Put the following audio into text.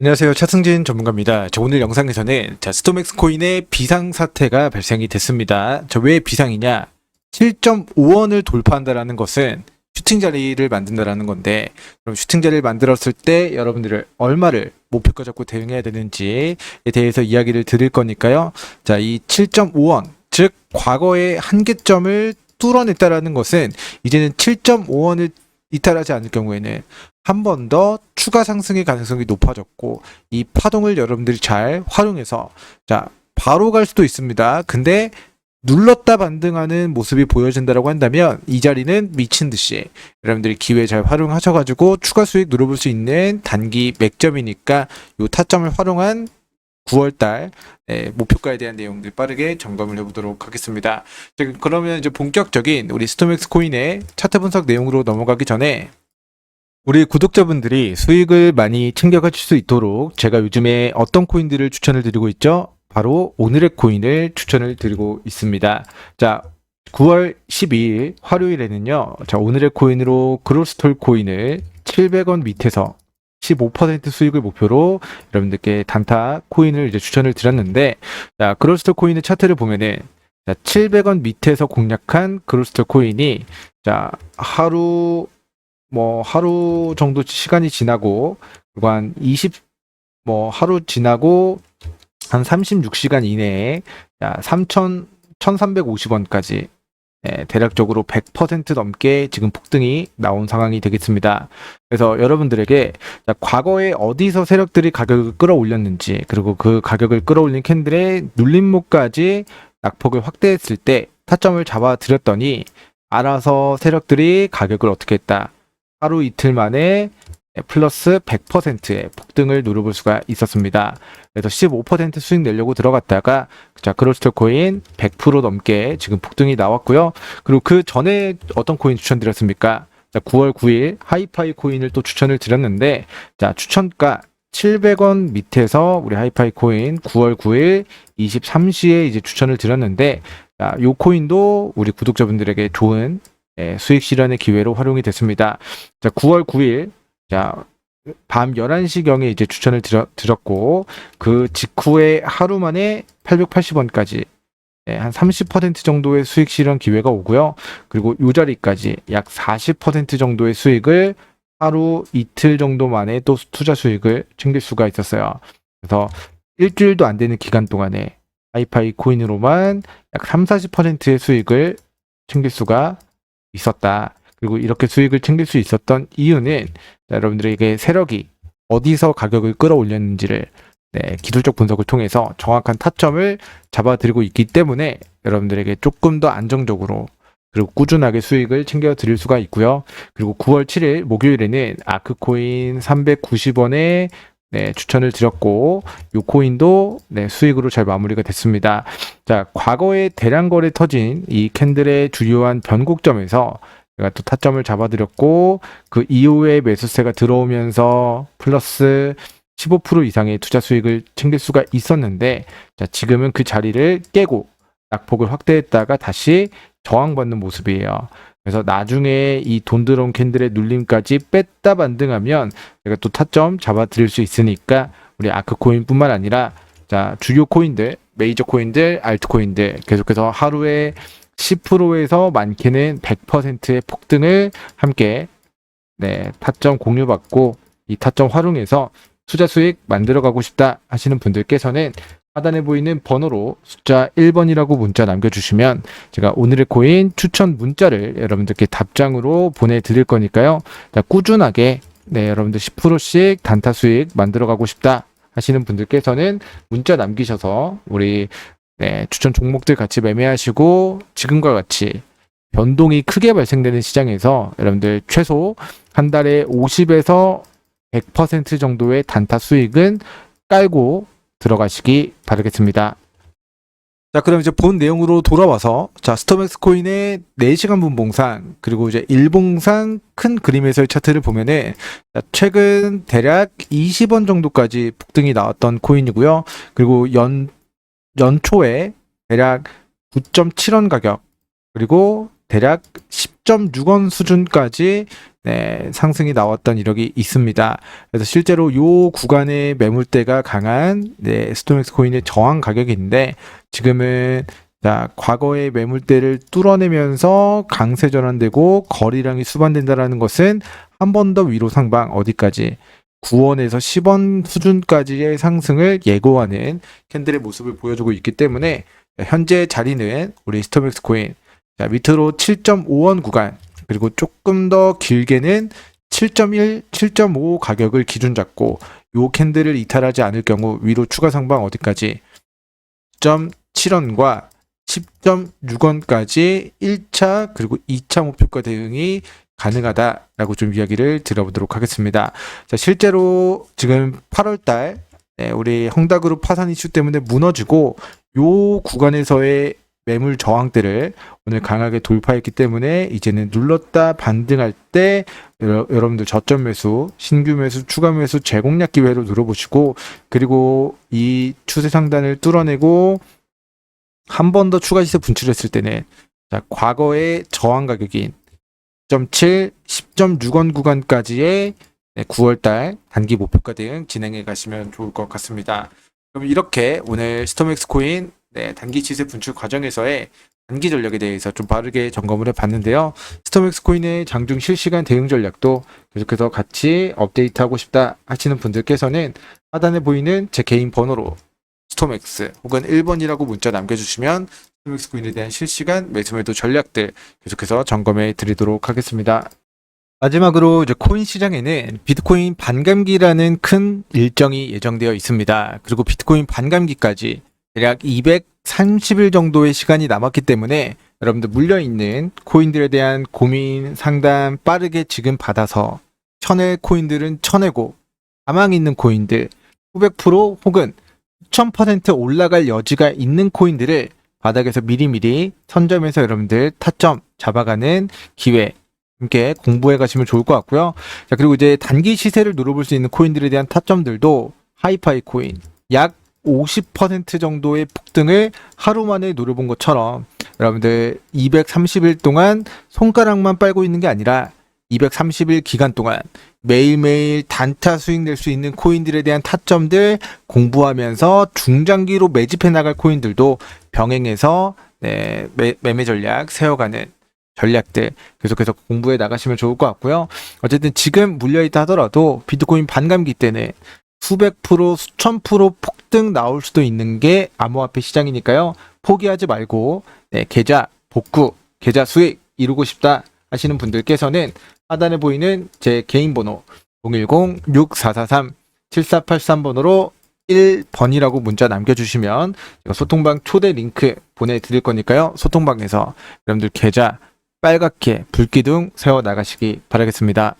안녕하세요. 차승진 전문가입니다. 저 오늘 영상에서는 자, 스토맥스 코인의 비상 사태가 발생이 됐습니다. 저 왜 비상이냐? 7.5원을 돌파한다라는 것은 슈팅 자리를 만든다라는 건데 그럼 슈팅 자리를 만들었을 때 여러분들을 얼마를 목표가 잡고 대응해야 되는지에 대해서 이야기를 드릴 거니까요. 자, 이 7.5원 즉 과거의 한계점을 뚫어냈다라는 것은 이제는 7.5원을 이탈하지 않을 경우에는 한 번 더 추가 상승의 가능성이 높아졌고 이 파동을 여러분들이 잘 활용해서 자 바로 갈 수도 있습니다. 근데 눌렀다 반등하는 모습이 보여진다라고 한다면 이 자리는 미친 듯이 여러분들이 기회 잘 활용하셔가지고 추가 수익 누려볼 수 있는 단기 맥점이니까 이 타점을 활용한 9월달 네, 목표가에 대한 내용들 빠르게 점검을 해보도록 하겠습니다. 자, 그러면 이제 본격적인 우리 스토맥스 코인의 차트 분석 내용으로 넘어가기 전에 우리 구독자분들이 수익을 많이 챙겨가실 수 있도록 제가 요즘에 어떤 코인들을 추천을 드리고 있죠? 바로 오늘의 코인을 추천을 드리고 있습니다. 자, 9월 12일 화요일에는요. 자, 오늘의 코인으로 그로스톨 코인을 700원 밑에서 15% 수익을 목표로 여러분들께 단타 코인을 이제 추천을 드렸는데 자, 그로스톨 코인의 차트를 보면은 자, 700원 밑에서 공략한 그로스톨 코인이 자, 하루 뭐 하루 정도 시간이 지나고 그리고 한 20, 뭐 하루 지나고 한 36시간 이내에 야, 3천, 1350원까지 예, 대략적으로 100% 넘게 지금 폭등이 나온 상황이 되겠습니다. 그래서 여러분들에게 자, 과거에 어디서 세력들이 가격을 끌어올렸는지 그리고 그 가격을 끌어올린 캔들의 눌림목까지 낙폭을 확대했을 때 타점을 잡아 드렸더니 알아서 세력들이 가격을 어떻게 했다. 하루 이틀 만에 플러스 100%의 폭등을 누려볼 수가 있었습니다. 그래서 15% 수익 내려고 들어갔다가 자 크로스톨 코인 100% 넘게 지금 폭등이 나왔고요. 그리고 그 전에 어떤 코인 추천드렸습니까? 자 9월 9일 하이파이 코인을 또 추천을 드렸는데 자 추천가 700원 밑에서 우리 하이파이 코인 9월 9일 23시에 이제 추천을 드렸는데 자, 요 코인도 우리 구독자분들에게 좋은 예, 수익 실현의 기회로 활용이 됐습니다. 자, 9월 9일 자, 밤 11시경에 이제 추천을 드렸, 드렸고 그 직후에 하루 만에 880원까지 예, 한30% 정도의 수익 실현 기회가 오고요. 그리고 요 자리까지 약 40% 정도의 수익을 하루 이틀 정도 만에 또 투자 수익을 챙길 수가 있었어요. 그래서 일주일도 안 되는 기간 동안에 하이파이 코인으로만 약 3, 40%의 수익을 챙길 수가 있었다. 그리고 이렇게 수익을 챙길 수 있었던 이유는 자, 여러분들에게 세력이 어디서 가격을 끌어올렸는지를 네, 기술적 분석을 통해서 정확한 타점을 잡아드리고 있기 때문에 여러분들에게 조금 더 안정적으로 그리고 꾸준하게 수익을 챙겨 드릴 수가 있고요. 그리고 9월 7일 목요일에는 아크코인 390원에 네, 추천을 드렸고 이 코인도 네, 수익으로 잘 마무리가 됐습니다. 자, 과거에 대량 거래 터진 이 캔들의 주요한 변곡점에서 제가 또 타점을 잡아드렸고 그 이후에 매수세가 들어오면서 플러스 15% 이상의 투자 수익을 챙길 수가 있었는데 자, 지금은 그 자리를 깨고 낙폭을 확대했다가 다시 저항받는 모습이에요. 그래서 나중에 이 돈 들어온 캔들의 눌림까지 뺐다 반등하면 제가 또 타점 잡아드릴 수 있으니까 우리 아크코인뿐만 아니라 자 주요 코인들, 메이저 코인들, 알트코인들 계속해서 하루에 10%에서 많게는 100%의 폭등을 함께 네, 타점 공유받고 이 타점 활용해서 투자 수익 만들어 가고 싶다 하시는 분들께서는 하단에 보이는 번호로 숫자 1번이라고 문자 남겨주시면 제가 오늘의 코인 추천 문자를 여러분들께 답장으로 보내드릴 거니까요. 자, 꾸준하게 네, 여러분들 10%씩 단타 수익 만들어 가고 싶다 하시는 분들께서는 문자 남기셔서 우리 네, 추천 종목들 같이 매매하시고 지금과 같이 변동이 크게 발생되는 시장에서 여러분들 최소 한 달에 50에서 100% 정도의 단타 수익은 깔고 들어가시기 바라겠습니다. 자, 그럼 이제 본 내용으로 돌아와서 자, 스토맥스 코인의 4시간 분봉상 그리고 이제 일봉상 큰 그림에서의 차트를 보면은 자, 최근 대략 20원 정도까지 폭등이 나왔던 코인이고요. 그리고 연 연초에 대략 9.7원 가격 그리고 대략 10.6원 수준까지 네, 상승이 나왔던 이력이 있습니다. 그래서 실제로 요 구간의 매물대가 강한 네, 스토맥스 코인의 저항 가격인데 지금은 자, 과거의 매물대를 뚫어내면서 강세 전환되고 거리량이 수반된다라는 것은 한 번 더 위로 상방 어디까지 9원에서 10원 수준까지의 상승을 예고하는 캔들의 모습을 보여주고 있기 때문에 현재 자리는 우리 스토맥스 코인 자, 밑으로 7.5원 구간 그리고 조금 더 길게는 7.1, 7.5 가격을 기준 잡고 요 캔들을 이탈하지 않을 경우 위로 추가 상방 어디까지? 10.7원과 10.6원까지 1차 그리고 2차 목표가 대응이 가능하다라고 좀 이야기를 들어보도록 하겠습니다. 자, 실제로 지금 8월 달 네, 우리 헝다그룹 파산 이슈 때문에 무너지고 요 구간에서의 매물 저항대를 오늘 강하게 돌파했기 때문에 이제는 눌렀다 반등할 때 여러, 여러분들 저점 매수, 신규 매수, 추가 매수 재공략 기회로 눌러보시고 그리고 이 추세 상단을 뚫어내고 한 번 더 추가 시세 분출했을 때는 자, 과거의 저항 가격인 10.7, 10.6원 구간까지의 9월달 단기 목표가 대응 진행해 가시면 좋을 것 같습니다. 그럼 이렇게 오늘 스토맥스 코인 네, 단기 시세 분출 과정에서의 단기 전략에 대해서 좀 빠르게 점검을 해봤는데요. 스토맥스 코인의 장중 실시간 대응 전략도 계속해서 같이 업데이트하고 싶다 하시는 분들께서는 하단에 보이는 제 개인 번호로 스토맥스 혹은 1번이라고 문자 남겨주시면 스토맥스 코인에 대한 실시간 매수매도 전략들 계속해서 점검해 드리도록 하겠습니다. 마지막으로 이제 코인 시장에는 비트코인 반감기라는 큰 일정이 예정되어 있습니다. 그리고 비트코인 반감기까지 대략 230일 정도의 시간이 남았기 때문에 여러분들 물려있는 코인들에 대한 고민, 상담 빠르게 지금 받아서 쳐낼 코인들은 쳐내고 가망 있는 코인들 900% 혹은 1000% 올라갈 여지가 있는 코인들을 바닥에서 미리미리 선점해서 여러분들 타점 잡아가는 기회 함께 공부해 가시면 좋을 것 같고요. 자, 그리고 이제 단기 시세를 누려볼 수 있는 코인들에 대한 타점들도 하이파이 코인 약 50% 정도의 폭등을 하루 만에 노려본 것처럼 여러분들 230일 동안 손가락만 빨고 있는 게 아니라 230일 기간 동안 매일매일 단타 수익 낼 수 있는 코인들에 대한 타점들 공부하면서 중장기로 매집해 나갈 코인들도 병행해서 네, 매, 매매 전략 세워가는 전략들 계속해서 공부해 나가시면 좋을 것 같고요. 어쨌든 지금 물려있다 하더라도 비트코인 반감기 때는 수백 프로, 수천 프로 폭등 나올 수도 있는 게 암호화폐 시장이니까요. 포기하지 말고 네, 계좌 복구, 계좌 수익 이루고 싶다 하시는 분들께서는 하단에 보이는 제 개인 번호 010-6443-7483번으로 1번이라고 문자 남겨주시면 소통방 초대 링크 보내드릴 거니까요. 소통방에서 여러분들 계좌 빨갛게 불기둥 세워 나가시기 바라겠습니다.